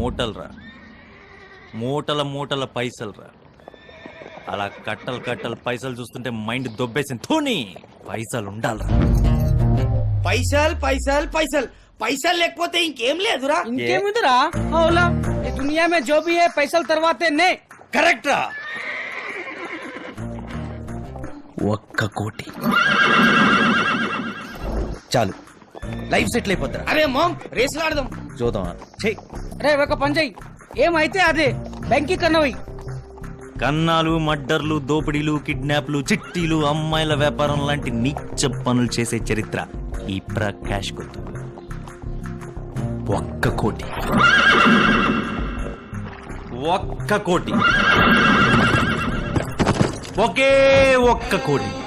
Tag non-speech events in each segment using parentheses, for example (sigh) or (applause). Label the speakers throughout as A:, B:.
A: మూటలు రా మూటల మూటల పైసలు రా అలా కట్టలు కట్టలు పైసలు చూస్తుంటే మైండ్ దొబ్బేసింది. ధోని పైసలు ఉండాలిరా
B: పైసల్ పైసల్ పైసల్. పైసలు లేకపోతే ఇంకేం లేదురా.
C: ఇంకేముందిరా? అవులా ఈ దునియా మే జో भी है పైసలు తర్వాతే నే.
B: కరెక్ట్ రా
A: ఒక్క కోటి. చాలు. లైఫ్ సెటిల్ అయిపోతారా.
B: అరే మామ్ రేసులు ఆడదాం.
A: చూద్దాం. చెయ్
C: రే ఒక పని చెయ్యి. ఏమైతే అదే బ్యాంకి కన్నవి.
A: కన్నాలు మడ్డర్లు దోపిడీలు కిడ్నాప్లు చిట్టీలు అమ్మాయిల వ్యాపారం లాంటి నీచ పనులు చేసే చరిత్ర ఈ ప్రకాష్ కొత్త ఒక్క కోటి. ఒక్క కోటి. ఒకే ఒక్క కోటి.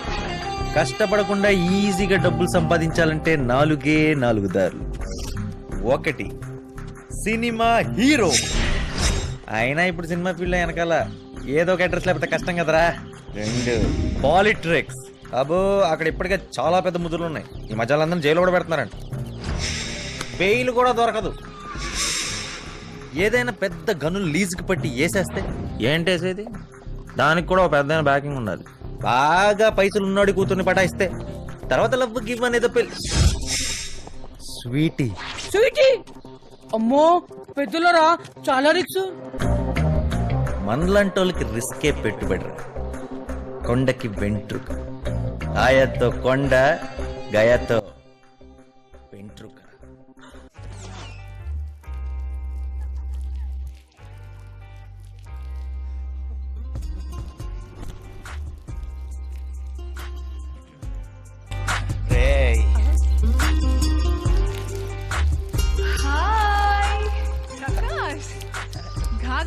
A: కష్టపడకుండా ఈజీగా డబ్బులు సంపాదించాలంటే నాలుగే నాలుగు దారులు. ఒకటి సినిమా హీరో. అయినా ఇప్పుడు సినిమా ఫీల్డ్ వెనకాల ఏదో ఒక అడ్రస్ లేకపోతే కష్టం కదరా? రెండు. పాలిట్రిక్స్. అబో అక్కడ ఇప్పటికే చాలా పెద్ద ముద్దులు ఉన్నాయి. ఈ మధ్యలో అందరం జైలు కూడా పెడుతున్నారంట. బెయిల్ కూడా దొరకదు. ఏదైనా పెద్ద గనులు లీజుకి పట్టి వేసేస్తే? ఏంటేసేది దానికి కూడా ఒక పెద్ద బ్యాకింగ్ ఉండాలి. బాగా పైసలు ఉన్నాడు కూతుర్ని పటాయిస్తే తర్వాత లవ్ గివ్ అనేది పెళ్ళి. స్వీటీ.
C: స్వీటీ? అమ్మో పెద్దలరా చాలా రిక్స్
A: మనలాంటోళ్ళకి రిస్కే పెట్టుబడి. కొండకి వెంట్రుక. ఆయతో కొండ గయతో వెంట్రుక.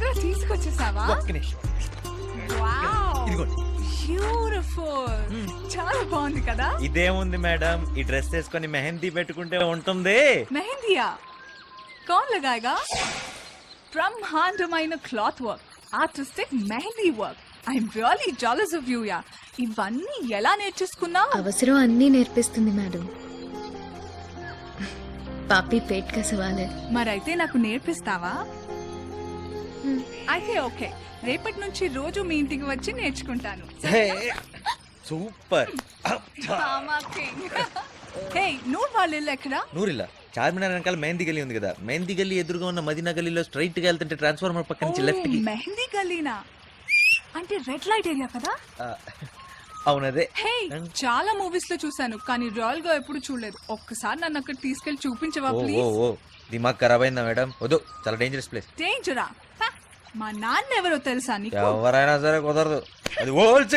D: ఘాగ్రా తీసుకొచ్చేసావా?
A: ఒక్క నిమిషం.
D: వావ్.
A: ఇదిగోండి.
D: బ్యూటిఫుల్ చాలా బాగుంది కదా?
A: ఇదేముంది మేడం? ఈ డ్రెస్ వేసుకొని మెహందీ పెట్టుకుంటే ఉంటుంది.
D: మెహందియా? కౌన్ లగాయగా? బ్రహ్మాండమైన cloth work. Artistic mehndi work. I'm really jealous of you yeah ఇవన్నీ ఎలా నేర్చేసుకున్నావు?
E: అవసరం అన్నీ నేర్పిస్తుంది మేడం. పాపి పేట్ కా సవాల్ है
D: మరైతే నాకు నేర్పిస్తావా? అయితే ఓకే. రేపటి నుంచి రోజు మీ ఇంటికి వచ్చి నేర్చుకుంటాను.
A: సూపర్.
D: హే నువ్వు వాళ్ళ ఇల్లు ఎక్కడా?
A: నూరిల్లా. చార్మినార్ వెనకాల మెహందీ గల్లీ ఉంది కదా. మెహందీ గల్లీ ఎదురుగా ఉన్న మదీనా గల్లీలో స్ట్రైట్గా వెళ్తుంటే ట్రాన్స్ఫార్మర్ పక్క నుంచి లెఫ్ట్కి
D: మెహందీ గల్లీనా? అంటే రెడ్ లైట్ ఏరియా కదా?
A: అవునదే.
D: హే చాలా మూవీస్లో చూసాను కానీ రాయల్గా ఎప్పుడు చూడలేదు. ఒక్కసారి నన్ను అక్కడ తీసుకెళ్ళి చూపించవా ప్లీజ్?
A: ఓ. దిమాగ్ ఖరాబ్ అయిందా మేడం? వద్దు చాలా డేంజరస్ ప్లేస్
D: డేంజరా మా నాన్న ఎవరో తెలుసా నీకు?
A: ఎవరైనా సరే కుదరదు. అది ఓల్డ్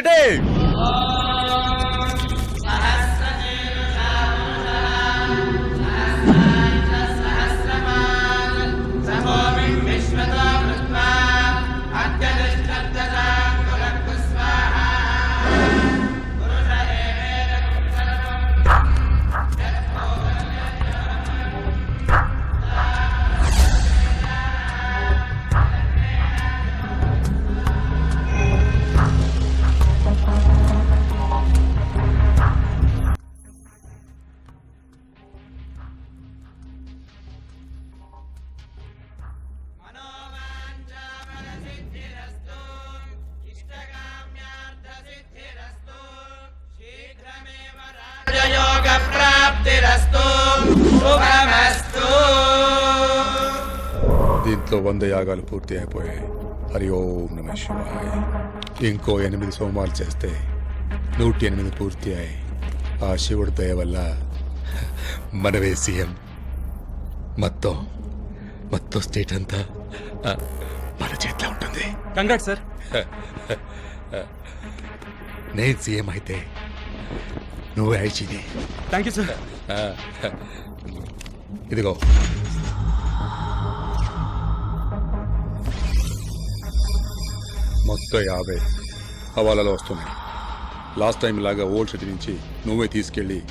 F: దీంట్లో వంద యాగాలు పూర్తి అయిపోయాయి. హరి ఓం నమ శివాయ. ఇంకో ఎనిమిది సోమాలు చేస్తే నూటి ఎనిమిది పూర్తి అయ్యాయి. ఆ శివుడి దయ వల్ల మనవే సీఎం. మొత్తం మొత్తం స్టేట్ అంతా మన చేతిలో ఉంటుంది.
G: Congrat sir.
F: నేను సీఎం అయితే నువ్వే ఐచీని
G: థ్యాంక్ యూ సార్.
F: ఇదిగో. మొత్తం యాభై హవాలాలో వస్తున్నాయి. లాస్ట్ టైం లాగా ఓల్డ్ సిటీ నుంచి నువ్వే తీసుకెళ్ళి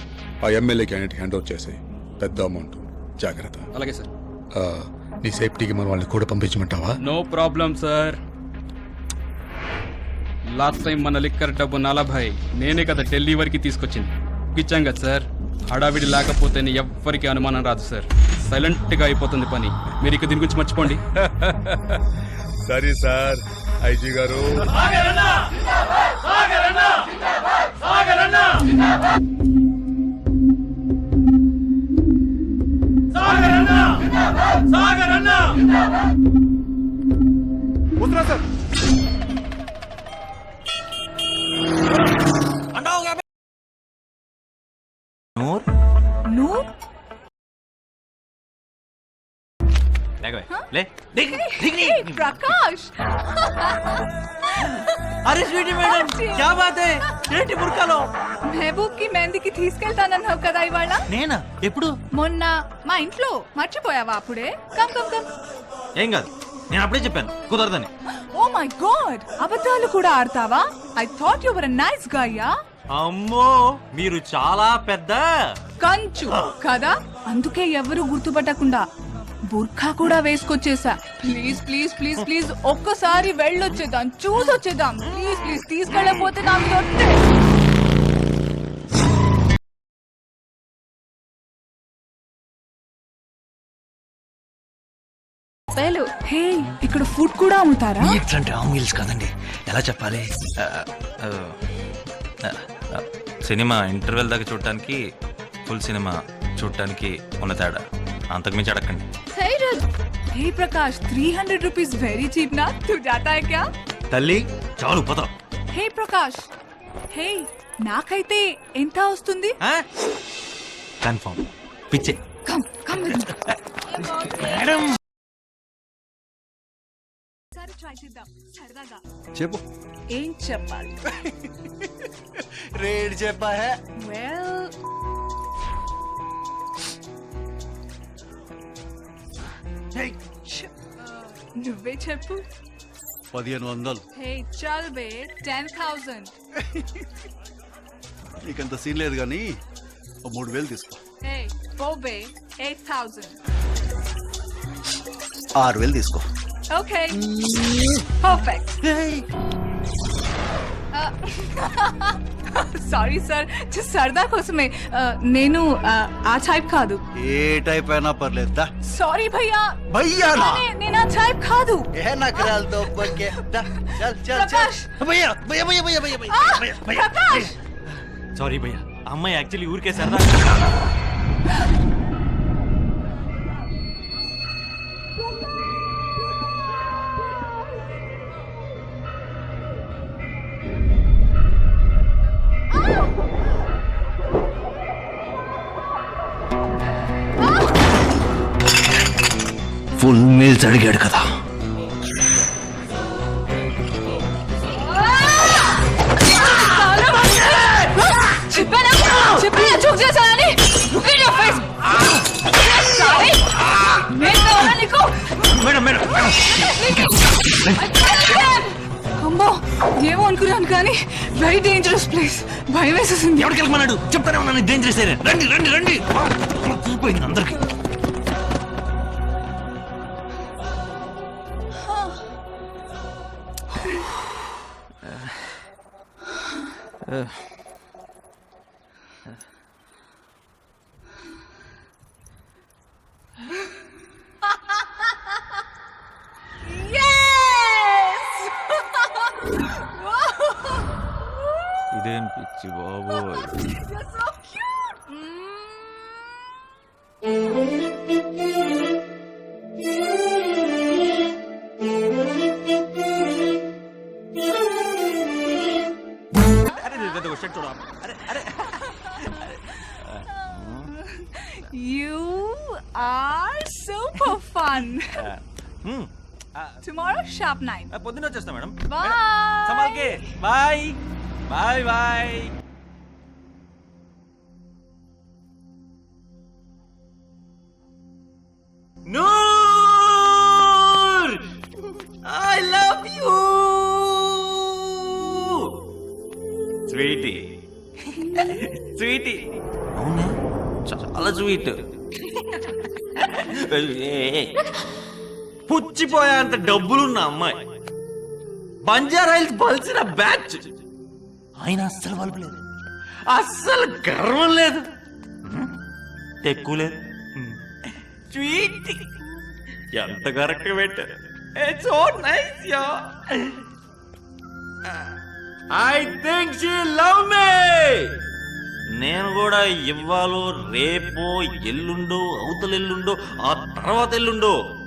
F: ఆ ఎమ్మెల్యే క్యాండిడేట్ హ్యాండ్ ఓవర్ చేసాయి. పెద్ద అమౌంట్. జాగ్రత్త.
G: అలాగే సార్.
F: నీ సేఫ్టీకి మన వాళ్ళని కూడా పంపించమంటావా?
G: No problem sir. Last time మన లిక్కర్ డబ్బు నలభై. నేనే కదా ఢిల్లీ వరకు తీసుకొచ్చింది. ఇచ్చాం కదా సార్. హడావిడి లేకపోతే ఎవ్వరికి అనుమానం రాదు సార్. సైలెంట్గా అయిపోతుంది పని. మీరు ఇక దీని గురించి మర్చిపోండి. (laughs)
F: సరే సార్. ఐజీ గారు.
A: నూర్ లే.
D: ప్రకాష్!
A: అరే స్వీటీ మేడం క్యా బాత్ హై? ఏంటి బుర్కాలో?
D: మెహబూబ్కి మెహందీకి తీసుకెళ్తానన్నావు కదా ఇవాళ?
A: నేనా? ఎప్పుడు?
D: మొన్న మా ఇంట్లో మర్చిపోయావా అప్పుడే? Come come come.
A: ఏం కాదు. నేను అప్పుడే చెప్పాను. కుదరదని.
D: Oh my god! అబద్ధాలు కూడా ఆడతావా? I thought you were nice గాయ్యా.
A: అమ్మో మీరు చాలా పెద్ద
D: కంచు కదా? అందుకే ఎవరు గుర్తుపట్టకుండా బుర్ఖా కూడా వేసుకొచ్చేసా. ప్లీజ్ ప్లీజ్ ప్లీజ్ ప్లీజ్ ఒక్కసారి వెళ్ళొచ్చేద్దాం చూసొచ్చేద్దాం. ప్లీజ్ ప్లీజ్ తీసుకెళ్ళకపోతే నా మీద ఒట్టే.
E: వేలు.
D: హే ఇక్కడ ఫుడ్ కూడా అమ్ముతారా?
A: ఇట్లాంటి ఆంగిల్స్ కదండి. ఎలా చెప్పాలి? సినిమా ఇంటర్వెల్ దాకా చూడటానికి ఫుల్ సినిమా చూడటానికి ఉన్న తేడా. అంతకుమించి అడగండి
E: hi Raghu!
D: Hey Prakash three hundred rupees very cheap నా? తు జాతా హై క్యా?
A: తల్లి చాలు పద.
D: హే ప్రకాష్! హే నాకైతే ఎంత వస్తుంది?
A: కన్ఫర్మ్. పిచ్చే.
D: Come come
A: madam!
H: చెప్పు.
D: ఏం చెప్పాలి? (laughs)
H: రేడ్ చెప్పా హే.
D: వెల్ నువ్వే చెప్పు.
H: పదిహేను వందలు.
D: హే చల్ బే టెన్ థౌసండ్.
H: నీకంత సీన్ లేదు కానీ మూడు వేలు తీసుకో.
D: హే ఓ బే ఎయిట్ థౌసండ్.
H: ఆరు వేలు తీసుకో.
D: Okay. Perfect. (laughs) Sorry sir just సరదా కోసమే. Uh, నేను uh, ఆ టైప్ కాదు.
H: ఏ టైప్ అయినా పర్లేదు.
D: సారీ భయ్యా.
H: భయ్యానా?
D: నే- నేను ఆ టైప్ కాదు.
H: ఏ నకరాలతో బొక్కే దా చల్ చల్ చల్! భయ్యా భయ్యా భయ్యా భయ్యా భయ్యా భయ్యా
D: ఆ,
H: భయ్యా భయ్యా.
A: సారీ భయ్యా. అమ్మాయి యాక్చువల్లీ ఊరికే సరదా. మేడం మేడం
D: అమ్మో ఏమో అనుకున్నాను కానీ వెరీ డేంజరస్ ప్లేస్ భయం వేసేసింది.
A: ఎవరికి వెళ్ళమన్నాడు? చెప్తానే ఉన్నాను డేంజరస్ ఏరియా రండి రండి イ
D: デンピッチバーボーイ。(laughs) (laughs)
A: పొద్దున్న వచ్చేస్తా madam. సమాల్కే. Bye. Bye bye. Noor! I love you sweetie. Sweetie. అవునా? చాలా స్వీట్. (laughs) పుచ్చిపోయేంత డబ్బులున్న అమ్మాయి. బంజారాయిల్స్ బలిసిన బ్యాచ్. ఆయన అస్సలు లేదు. అస్సలు గర్వం లేదు. ఎక్కువ లేదు. స్వీట్. ఎంత కరెక్ట్ పెట్టారు. So nice yeah I think she love me నేను కూడా ఇవ్వాలో రేపో ఎల్లుండో అవతల ఎల్లుండో ఆ తర్వాత ఎల్లుండో